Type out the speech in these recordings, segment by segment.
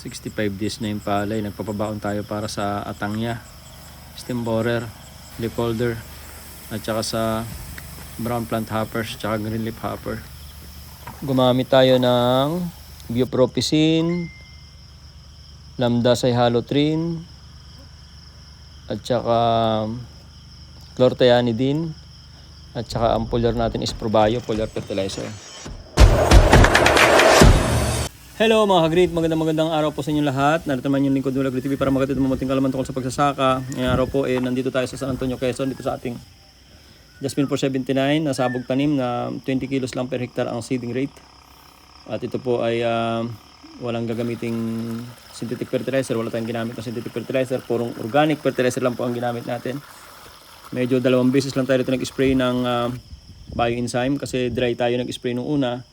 65 days na yung palay. Nagpapabaon tayo para sa atangya, stem borer, leaf holder, at saka sa brown plant hoppers, tsaka green leaf hopper. Gumamit tayo ng biopropicin, lambda cyhalothrin, at saka chlorothianidin, at saka ang foliar natin is Probio foliar fertilizer. Hello mga ka-great, magandang magandang araw po sa inyo lahat. Narito naman yung lingkod ng Agri TV para magatid mamuting kalaman tungkol sa pagsasaka. Ngayong araw po eh, nandito tayo sa San Antonio, Quezon, dito sa ating Jasmine 479 na sabog tanim na 20 kilos lang per hectare ang seeding rate. At ito po ay ah, walang gagamiting synthetic fertilizer, wala tayong ginamit ng synthetic fertilizer, purong organic fertilizer lang po ang ginamit natin. Medyo dalawang beses lang tayo dito nag-spray ng uh, bioenzyme kasi dry tayo nag-spray nung una.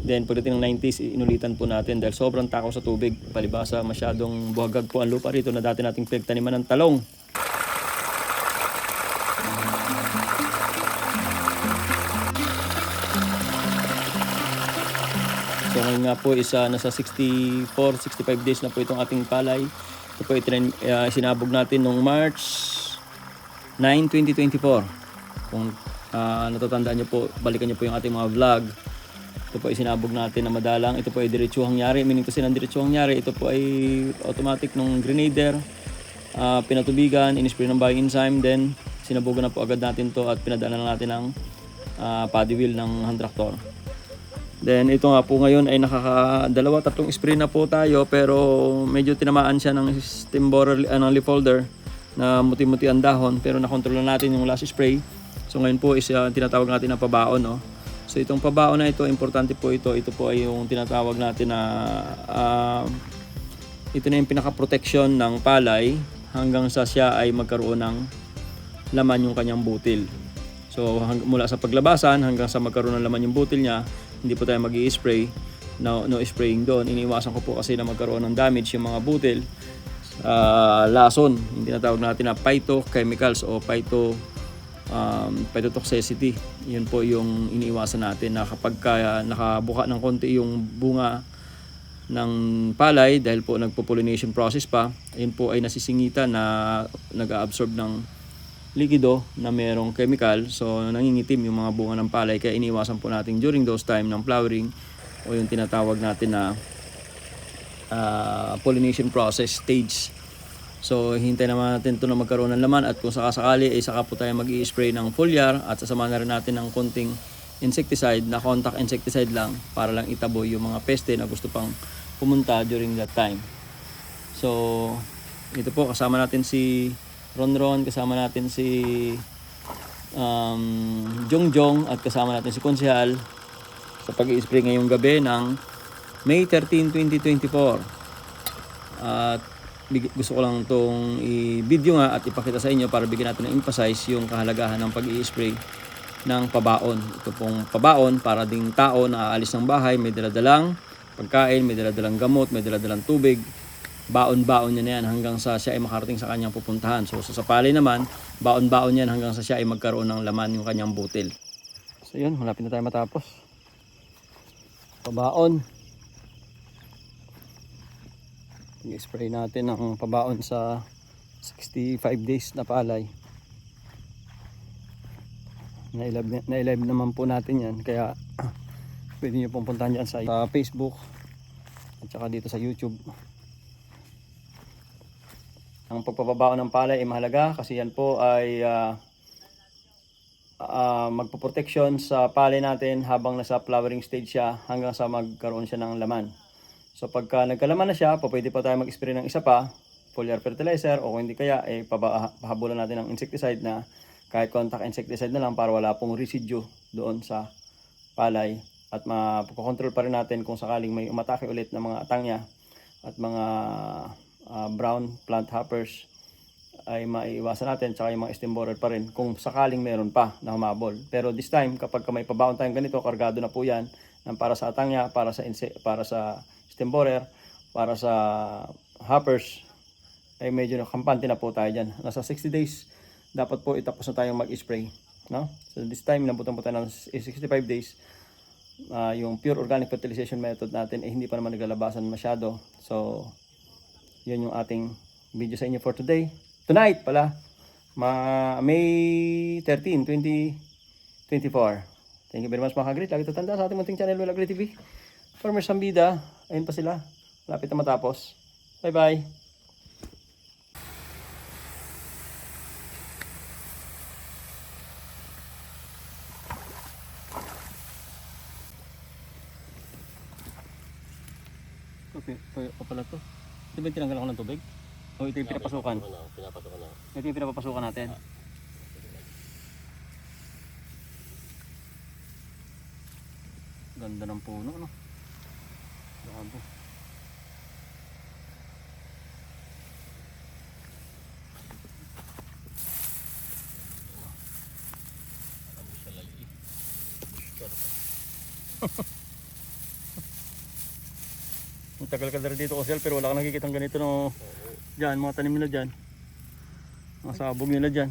Then pagdating ng 90s, inulitan po natin dahil sobrang takaw sa tubig. Palibasa masyadong buhagag po ang lupa rito na dati nating pinagtaniman ng talong. So ngayon nga po isa nasa 64, 65 days na po itong ating palay. Ito po itrin, uh, sinabog natin noong March 9, 2024. Kung uh, natatandaan nyo po, balikan nyo po yung ating mga vlog. Ito po ay sinabog natin na madalang. Ito po ay diretsuhang nyari. Meaning kasi ng diretsuhang nyari, ito po ay automatic nung grenader. Uh, pinatubigan, inispray ng bioenzyme. Then sinabugan na po agad natin to at pinadala na natin ng uh, paddy wheel ng hand tractor. Then ito nga po ngayon ay nakakadalawa tatlong spray na po tayo pero medyo tinamaan siya ng stem borer uh, ng leaf holder na muti-muti ang dahon pero nakontrol na natin yung last spray. So ngayon po is uh, tinatawag natin na pabaon no. So itong pabaon na ito importante po ito. Ito po ay yung tinatawag natin na uh, ito na yung pinaka-protection ng palay hanggang sa siya ay magkaroon ng laman yung kanyang butil. So mula sa paglabasan hanggang sa magkaroon ng laman yung butil niya, hindi po tayo mag spray no, no spraying doon. Iniwasan ko po kasi na magkaroon ng damage yung mga butil. Uh, lason, yung tinatawag natin na phytochemicals o phyto um, phytotoxicity. Yun po yung iniiwasan natin na kapag ka, nakabuka ng konti yung bunga ng palay dahil po nagpo-pollination process pa, yun po ay nasisingitan na nag-absorb ng likido na merong chemical. So nangingitim yung mga bunga ng palay. Kaya iniwasan po natin during those time ng flowering o yung tinatawag natin na uh, pollination process stage so hintay naman natin ito na magkaroon ng laman at kung sakasakali ay saka po tayo mag spray ng foliar at sasama na rin natin ng konting insecticide na contact insecticide lang para lang itaboy yung mga peste na gusto pang pumunta during that time so ito po kasama natin si Ron Ron, kasama natin si um, Jong Jong at kasama natin si Konsehal sa pag-i-spray ngayong gabi ng May 13, 2024. At gusto ko lang itong i-video nga at ipakita sa inyo para bigyan natin ng emphasize yung kahalagahan ng pag-i-spray ng pabaon. Ito pong pabaon para ding tao na aalis ng bahay, may daladalang pagkain, may daladalang gamot, may daladalang tubig, baon-baon niya na yan hanggang sa siya ay makarating sa kanyang pupuntahan. So sa sapali naman, baon-baon yan hanggang sa siya ay magkaroon ng laman yung kanyang butil. So yun, malapit na tayo matapos. Pabaon. I-spray natin ang pabaon sa 65 days na palay. Na-live, na-live naman po natin yan. Kaya pwede nyo pong puntahan dyan sa, sa Facebook at saka dito sa YouTube. Ang pagpapabao ng palay ay mahalaga kasi yan po ay uh, uh, magpo-protection sa palay natin habang nasa flowering stage siya hanggang sa magkaroon siya ng laman. So pagka nagkalaman na siya, po pwede pa tayo mag-spray ng isa pa, foliar fertilizer o kung hindi kaya eh pahabulan natin ng insecticide na kahit contact insecticide na lang para wala pong residue doon sa palay at mapokontrol pa rin natin kung sakaling may umatake ulit ng mga atangya at mga uh, brown plant hoppers ay maiiwasan natin tsaka yung mga stem borer pa rin kung sakaling meron pa na humabol. Pero this time kapag may pabaon tayong ganito, kargado na po yan ng para sa atangya, para sa para sa stem borer, para sa hoppers ay medyo nakampante na po tayo dyan. Nasa 60 days dapat po itapos na tayong mag-spray. No? So this time, nabutan po tayo ng 65 days. Ah, yung pure organic fertilization method natin eh hindi pa naman naglalabasan masyado. So Yun yung ating video sa inyo for today. Tonight pala, ma May 13, 2024. Thank you very much mga kagrit. Lagi tatanda sa ating munting channel, Will Agri TV. Farmer Sambida, ayun pa sila. Lapit na matapos. Bye-bye. Okay, tuyo pa pala to. Di ba tinanggal ako ng tubig? O ito yung pinapasukan? Ano, pinapasok na. Ito yung pinapapasukan natin. Ganda ng puno, no? Grabe. Ang tagal ka na dito ko pero wala ka nakikita ganito no. Diyan, mga tanim nila dyan. Mga sabog nila dyan.